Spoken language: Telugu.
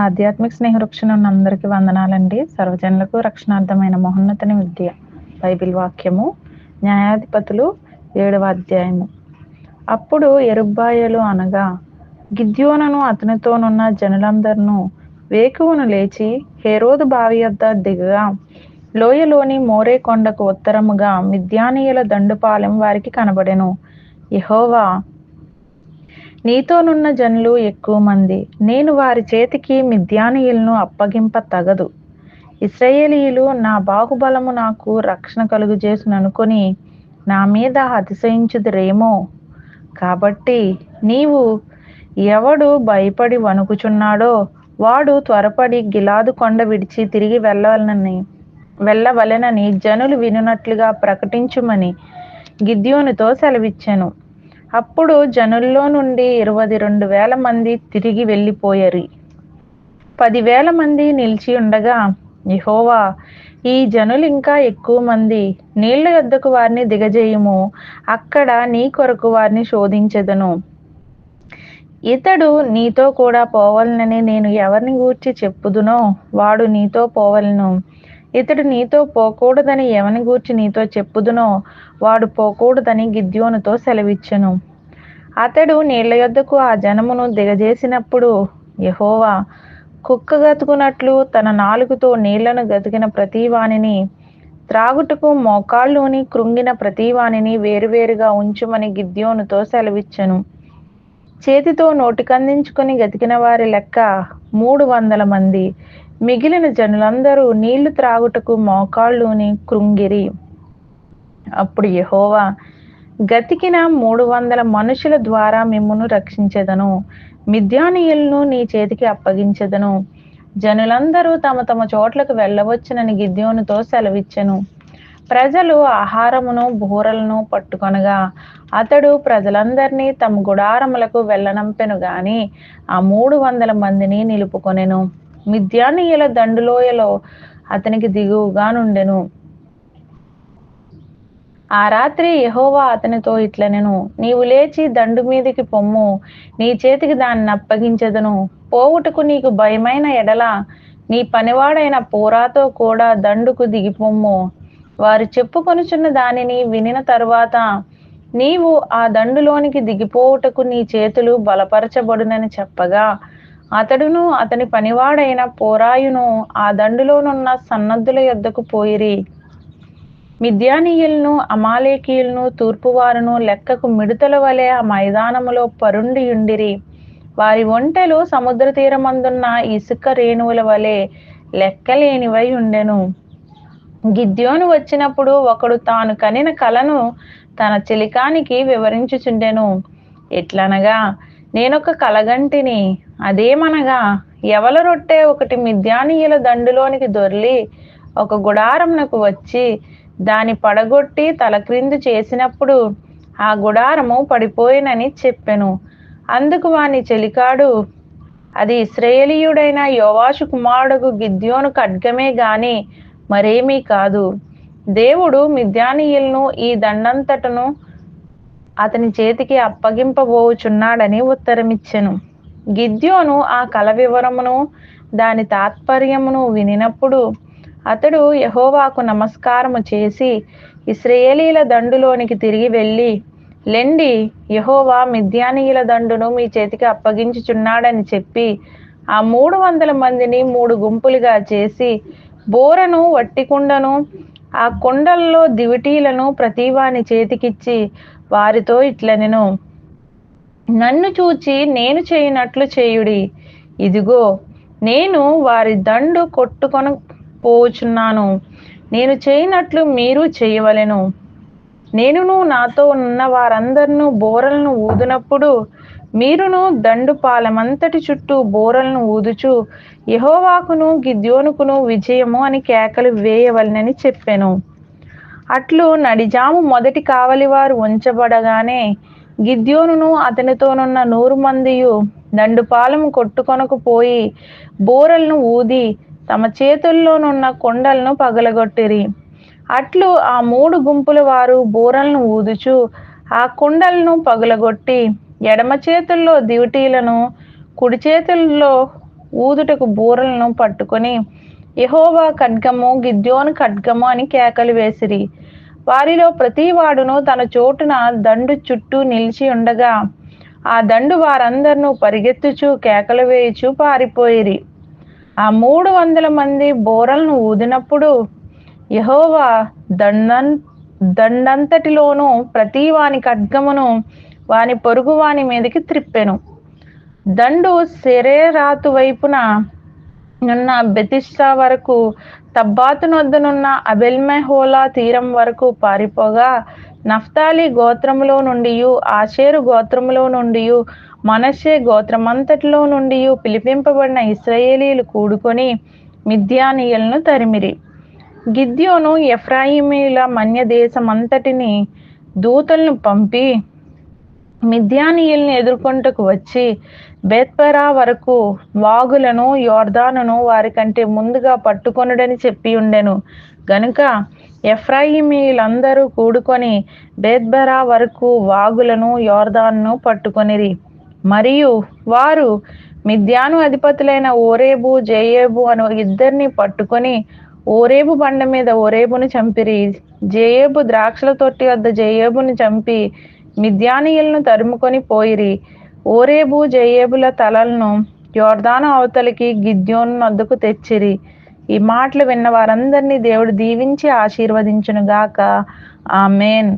ఆధ్యాత్మిక స్నేహవృక్షణ అందరికీ వందనాలండి. సర్వజనులకు రక్షణార్థమైన మహోన్నతని విద్య. బైబిల్ వాక్యము న్యాయాధిపతులు ఏడవ అధ్యాయము. అప్పుడు ఎరుబ్బాయలు అనగా గిద్యోనను అతనితోనున్న జనులందరినూ వేకువును లేచి హేరోదు బావి వద్ద దిగగా లోయలోని మోరే కొండకు ఉత్తరముగా మిద్యానీయుల దండుపాలెం వారికి కనబడెను. యహోవా నీతోనున్న జనులు ఎక్కువ మంది. నేను వారి చేతికి మిద్యానీయులను అప్పగింప తగదు ఇస్రాయేలీయులు నా బాహుబలము నాకు రక్షణ కలుగు చేసిననుకొని నా మీద అతిశయించుదురేమో. కాబట్టి నీవు ఎవడు భయపడి వణుకుచున్నాడో వాడు త్వరపడి గిలాదు కొండ విడిచి తిరిగి వెళ్ళవలనని వెళ్ళవలెనని జనులు వినున్నట్లుగా ప్రకటించుమని గిద్యోనుతో సెలవిచ్చాను. అప్పుడు జనుల్లో నుండి ఇరవై రెండు వేల మంది తిరిగి వెళ్ళిపోయారు. పదివేల మంది నిలిచి ఉండగా యహోవా ఈ జనులు ఇంకా ఎక్కువ మంది నీళ్ళ యొద్దకు వారిని దిగజేయము. అక్కడ నీ కొరకు వారిని శోధించెదను. ఇతడు నీతో కూడా పోవలనని నేను ఎవరిని గూర్చి చెప్పుదునో? వాడు నీతో పోవలను. ఇతడు నీతో పోకూడదని ఎవని గూర్చి నీతో చెప్పుదునో వాడు పోకూడదని గిద్యోనుతో సెలవిచ్చెను. అతడు నీళ్ళ యొద్దకు ఆ జనమును దిగజేసినప్పుడు యహోవా కుక్క గతుకున్నట్లు తన నాలుగుతో నీళ్ళను గతికిన ప్రతి వానిని త్రాగుటకు మోకాళ్ళుని కృంగిన ప్రతివానిని వేరువేరుగా ఉంచుమని గిద్యోనుతో సెలవిచ్చెను. చేతితో నోటికందించుకొని గతికిన వారి లెక్క మూడు వందల మంది. మిగిలిన జనులందరూ నీళ్ళు త్రాగుటకు మోకాళ్ళుని కృంగిరి. అప్పుడు యహోవా గతికిన మూడు వందల మనుషుల ద్వారా మిమ్మును రక్షించెదను. మిద్యానీయులను నీ చేతికి అప్పగించెదను. జనులందరూ తమ తమ చోట్లకు వెళ్ళవచ్చునని గిద్యోనుతో సెలవిచ్చెను. ప్రజలు ఆహారమును బూరలను పట్టుకొనగా అతడు ప్రజలందరినీ తమ గుడారములకు వెళ్ళనంపెను గాని ఆ మూడు వందల మందిని నిలుపుకొనెను. మిథ్యానీయుల దండులోయలో అతనికి దిగువగా నుండెను. ఆ రాత్రి యహోవా అతనితో ఇట్లనెను నీవు లేచి దండు మీదికి పొమ్ము నీ చేతికి దాన్ని అప్పగించదను. పోవుటకు నీకు భయమైన ఎడల నీ పనివాడైన పోరాతో కూడా దండుకు దిగిపొమ్ము వారు చెప్పుకొనుచున్న దానిని వినిన తరువాత నీవు ఆ దండులోనికి దిగిపోవుటకు నీ చేతులు బలపరచబడునని చెప్పగా అతడును అతని పనివాడైన పోరాయును ఆ దండులోనున్న సన్నద్ధుల యొద్దకు పోయిరి. మిద్యానీయులను అమాలేకీయులను తూర్పువారును లెక్కకు మిడతల వలె ఆ మైదానములో పరుండి ఉండిరి వారి ఒంటెలు సముద్ర తీరమందున్న ఇసుక రేణువుల వలె లెక్కలేనివై ఉండెను గిద్యోను వచ్చినప్పుడు ఒకడు తాను కనిన కలను తన చిలికానికి వివరించుచుండెను. ఎట్లనగా నేనొక కలగంటిని అదేమనగా ఎవల రొట్టె ఒకటి మిద్యానీయుల దండులోనికి దొర్లి ఒక గుడారంనకు వచ్చి దాని పడగొట్టి తలక్రిందు చేసినప్పుడు ఆ గుడారము పడిపోయినని చెప్పెను. అందుకు వాని చెలికాడు అది ఇస్రాయేలీయుడైన యోవాషు కుమారుడు గిద్యోను ఖడ్గమే గాని మరేమీ కాదు. దేవుడు మిద్యానీయులను ఈ దండంతటను అతని చేతికి అప్పగింపబోచున్నాడని ఉత్తరమిచ్చెను. గిద్యోను ఆ కల వివరమును దాని తాత్పర్యమును వినినప్పుడు అతడు యహోవాకు నమస్కారము చేసి ఇస్రయేలీల దండులోనికి తిరిగి వెళ్ళి లెండి యహోవా మిద్యానీయుల దండును మీ చేతికి అప్పగించుచున్నాడని చెప్పి ఆ మూడు వందల మందిని మూడు గుంపులుగా చేసి బోరను వట్టికుండను ఆ కొండల్లో దివిటీలను ప్రతివాని చేతికిచ్చి వారితో ఇట్లనెను. నన్ను చూచి నేను చేయనట్లు చేయుడి. ఇదిగో నేను వారి దండు కొట్టుకొని పోచున్నాను. నేను చేయనట్లు మీరు చేయవలెను. నేనును నాతో ఉన్న వారందరిను బోరలను ఊదినప్పుడు మీరును దండు పాలమంతటి చుట్టూ బోరలను ఊదుచు. యహోవాకును గిద్యోనుకును విజయము అని కేకలు వేయవలనని చెప్పాను. అట్లు నడిజాము మొదటి కావలివారు ఉంచబడగానే గిద్యోనును అతనితోనున్న నూరు మందియు దండుపాలము కొట్టుకొనకు పోయి బోరలను ఊది తమ చేతుల్లోనున్న కొండలను పగలగొట్టిరి. అట్లు ఆ మూడు గుంపుల వారు బోరలను ఊదుచు ఆ కుండలను పగులగొట్టి ఎడమ చేతుల్లో దివిటీలను కుడి చేతుల్లో ఊదుటకు బూరలను పట్టుకొని యహోవా ఖడ్గము గిద్యోను ఖడ్గము అని కేకలు వేసిరి. వారిలో ప్రతి వాడును తన చోటున దండు చుట్టూ నిలిచి ఉండగా ఆ దండు వారందరినూ పరిగెత్తుచు కేకలు వేయుచు పారిపోయిరి. ఆ మూడు వందల మంది బోరలను ఊదినప్పుడు యహోవా దండన్ దండంతటిలోనూ ప్రతి వాని ఖడ్గమును వాని పొరుగు వాని మీదకి త్రిప్పెను. దండు శరీరాతు వైపున నున్న బెతిష్టా వరకు తబ్బాతు నొద్దనున్న అబెల్మెహోలా తీరం వరకు పారిపోగా నఫ్తాలి గోత్రములో నుండి ఆషేరు గోత్రములో నుండి మనషే గోత్రమంతటిలో నుండి పిలిపింపబడిన ఇస్రాయేలీలు కూడుకొని మిథ్యానీయులను తరిమిరి. గిద్యోను ఎఫ్రాయిమీల మన్య దేశమంతటిని దూతలను పంపి మిథ్యానీయుల్ని ఎదుర్కొంటకు వచ్చి బేత్పరా వరకు వాగులను యోర్దానును వారికంటే ముందుగా పట్టుకొనుడని చెప్పి ఉండెను. గనుక ఎఫ్రాయిమీలందరూ కూడుకొని బేత్బరా వరకు వాగులను యోర్దాన్ను పట్టుకొనిరి. మరియు వారు మిద్యాను అధిపతులైన ఓరేబు జేయేబు అను ఇద్దరిని పట్టుకొని ఓరేబు బండ మీద ఓరేబును చంపిరి. జేయేబు ద్రాక్షల తొట్టి వద్ద జేయేబును చంపి మిద్యానీయులను తరుముకొని పోయిరి. ఓరేబు జయేబుల తలలను యోర్దాను అవతలికి గిద్యోను నొద్దకు తెచ్చిరి. ఈ మాటలు విన్న వారందరినీ దేవుడు దీవించి ఆశీర్వదించునుగాక. ఆమెన్.